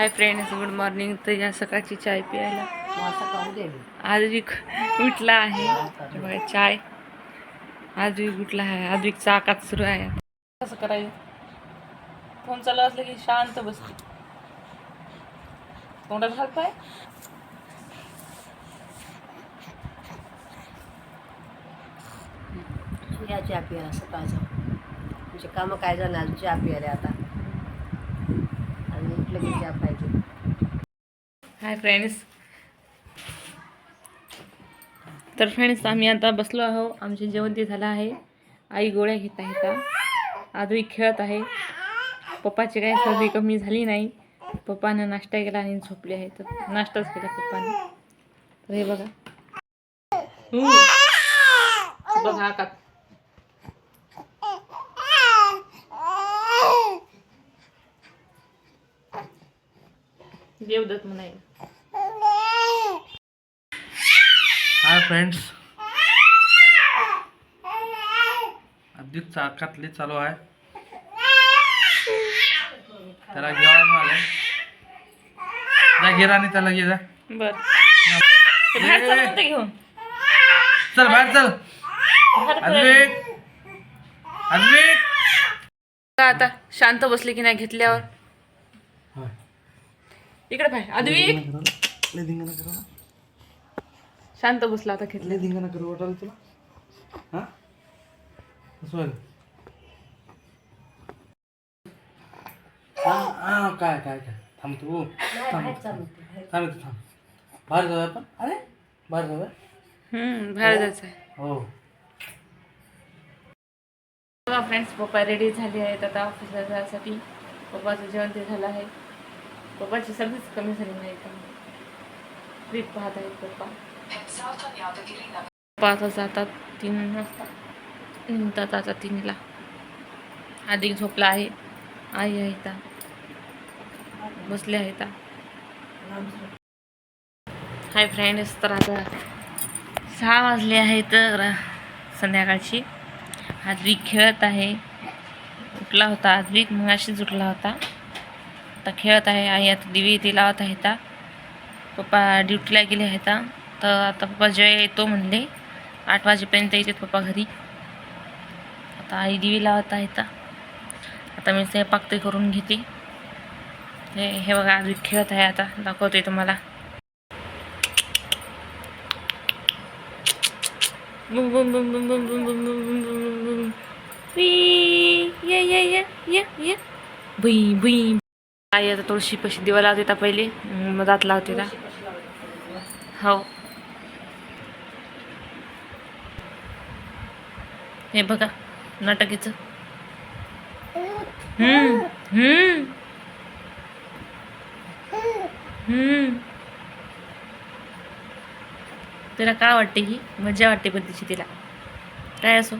Hi friends good morning तर या सकाळची चाय प्यायला. आद्विक उठला आहे. हे बघा चाय. आद्विक उठला आहे. आद्विकचा आकात सुरू आहे. कसं करायचं? फोन चालू असलं की शांत बसते. तोंडात हात पाय. या चहा प्यायला सकाळचा म्हणजे कामं काय झालं? आज चहा प्यायला आता. आणि उठलं पाहिजे. हाय फ्रेंड्स तर फ्रेंड्स आम्ही आता बसलो आहो. आमचे जेवण ते झालं आहे. आई गोळ्या घेत आहे का आजही खेळत आहे. पप्पाची काही सर्दी कमी झाली नाही. पप्पानं नाश्ता केला आणि झोपले आहे. तर नाश्ताच केला पप्पाने. तर हे बघा. बघा का देवदत्त म्हणायला हाय फ्रेंड्स. अगदीच चाकातले चालू आहे. त्याला घेऊन आले जा राणी त्याला घे जा. बर. बाहेर चल म्हणते घेऊन. चल बाहेर चल. बाहेर फिरायला. अद्विक अद्विक का आता. शांत बसले की नाही घेतल्यावर. इकडे पाय. अद्विक लय धिंगाणा करू. ना शांत बसला आता घेतले लय धिंगाणा करू वाटायला तुला. हा? व्हायलं? हा हा, काय काय काय? थांब तू. थांब. थांब. थांब इथं थांब. बाहेर जाऊया आपण? अरे बाहेर जाऊया? हम्म बाहेर जायचं आहे हो. बघा फ्रेंड्स पप्पा रेडी झाले आहेत आता ऑफिसला जायसाठी. पप्पाचं जेवण ते झालं आहे. पप्पाची सर्दीच कमी झाली नाही का ट्रीप पाहत आहेत पप्पा पप्पा आता जातात तीन वाजता निघतात आता तीनला अधिक झोपला आहे आई आहे ता बसले आहे ता हाय फ्रेंड्स तर आता सहा वाजले आहेत तर संध्याकाळची आद्विक खेळत आहे. उठला होता आद्विक मग अशीच उठला होता. आता खेळत आहे आई आता दिवी ती लावत आहे ता पप्पा ड्युटीला गेले आहेत तर आता पप्पा जेव्हा येतो म्हणले आठ वाजेपर्यंत येतात पप्पा घरी आता आई दिवी लावत आहे आता आता मी स्वयंपाक ते करून घेते हे हे बघा आज खेळत आहे आता दाखवतोय तुम्हाला Bum Bum Bum Bum Bum Bum Bum Bum Bum Bum Bum Bum Wee! Yeah yeah yeah yeah yeah. बुई बुई आई आता तुळशी पशी दिवा लावते ता पहिले. मग जात लावते ता हो. हे बघा नाटकीचं. हम्म हम्म. हम्म. तिला काय वाटते ही? मजा वाटते पण तिची तिला. काय असो?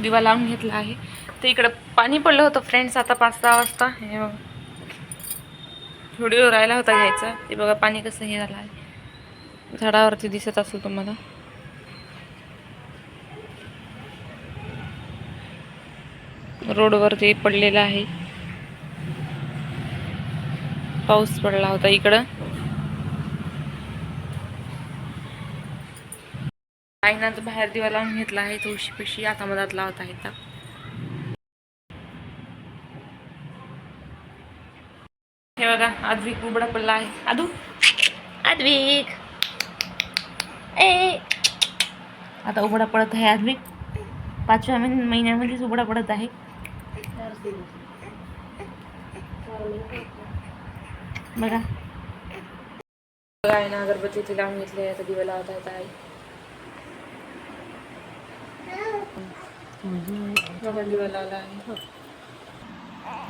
दिवा लावून घेतला आहे. तर इकडं पाणी पडलं होतं फ्रेंड्स आता पाच सहा वाजता. हे बघा. व्हिडिओ राहिला होता घ्यायचा. ते बघा पाणी कसं हे झालं आहे. झाडावरती दिसत असेल तुम्हाला. रोडवरती पडलेलं आहे. पाऊस पडला होता इकडं. आईनं तर बाहेर दिवा लावून घेतला आहे तुळशी पिशी आता मधात लावत आहे आता हे बघा आद्विक उबडा पडला आहे. आदू? आद्विक. ए. आता उबडा पडत आहे आद्विक. पाचव्या महिन- महिन्यामध्येच उबडा पडत आहे. बघा. बघा आहे ना अगरबत्ती लावून घेतली आहे आता दिवा लावत आहे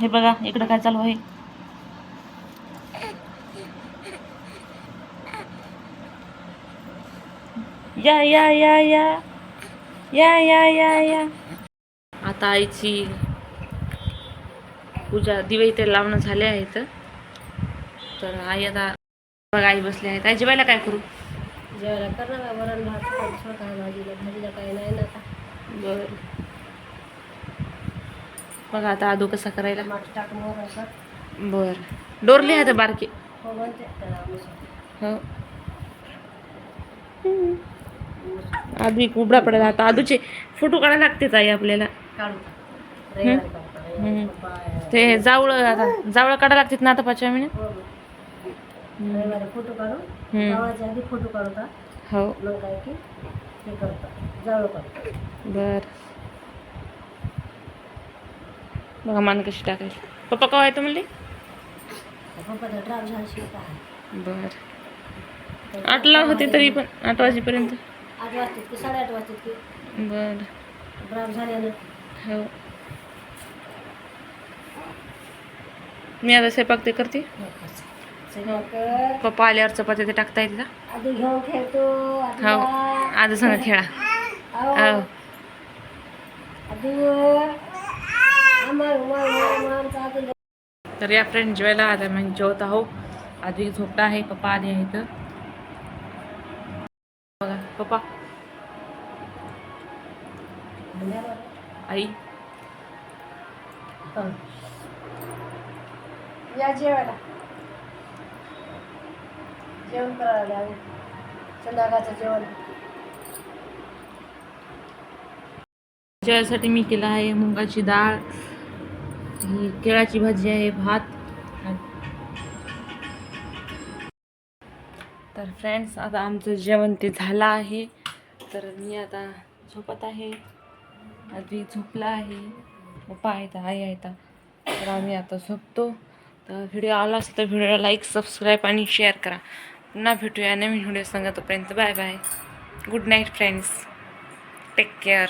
हे बघा इकडं काय चालू आहे? या या या या. या या या या. आता आईची पूजा दिवे इथे लावणं झाले आहेत. तर आई आता बघा आई बसले आहेत. आई जेवायला काय करू? जेवायला करणार का वरण भात भाजीला भाजीला म्हणजे काय नाही ना आता. बरं. बघा आता आदू कसा करायला टमाटर टाकून वरायचं बर. डोरली आहे बारके. हो म्हणते त्याला मुसळ हो. उबडा पडेल. आता आदूचे फोटो काढायला लागतेच आई आपल्याला. काढू रविवारी काढतो रविवारी हम्म. पप्पा आहे. ते जावळं आता जावळं काढायला लागतात ना आता पाचव्या महिन्यात? हो. रविवारी फोटो काढू. हम्म. गावाच्या आधी फोटो काढता हो. मग काय की हे करतं. जावळ बर. बघा मान कशी टाकायची. पप्पा केव्हा येतो म्हणले? बर. आठला होते तरी पण आठ वाजेपर्यंत. आठ वाजतात की साडेआठ वाजतात की. बर. झाल्यानं. हो. मी आता स्वयंपाक ते करते. पप्पा आल्यावर चपाती ते टाकता येते का? आधी घेऊन खेळतो आधी हो. आज संग खेळा. आओ. हो आधी आम्हा उमा उमा आमचा आधी तर या फ्रेंड जेवायला आता मग जेवत आहो आधी झोपला आहे पप्पा आधी आहेत. बघा पप्पा. आई. या जेवायला. जेवण करायला संध्याकाळचं जेवण. ज्यासाठी मी केलं आहे मुगाची डाळ ही केळाची भाजी आहे भात. तर फ्रेंड्स आता आमचं जेवण ते झालं आहे. तर मी आता झोपत आहे. आधी झोपला आहे. पप्पा आहेत आई आहेत. तर आम्ही आता झोपतो. तर व्हिडिओ आला असेल तर व्हिडिओला लाईक सबस्क्राईब आणि शेअर करा. पुन्हा भेटूया नवीन व्हिडिओ सांगा तोपर्यंत bye bye good night friends take care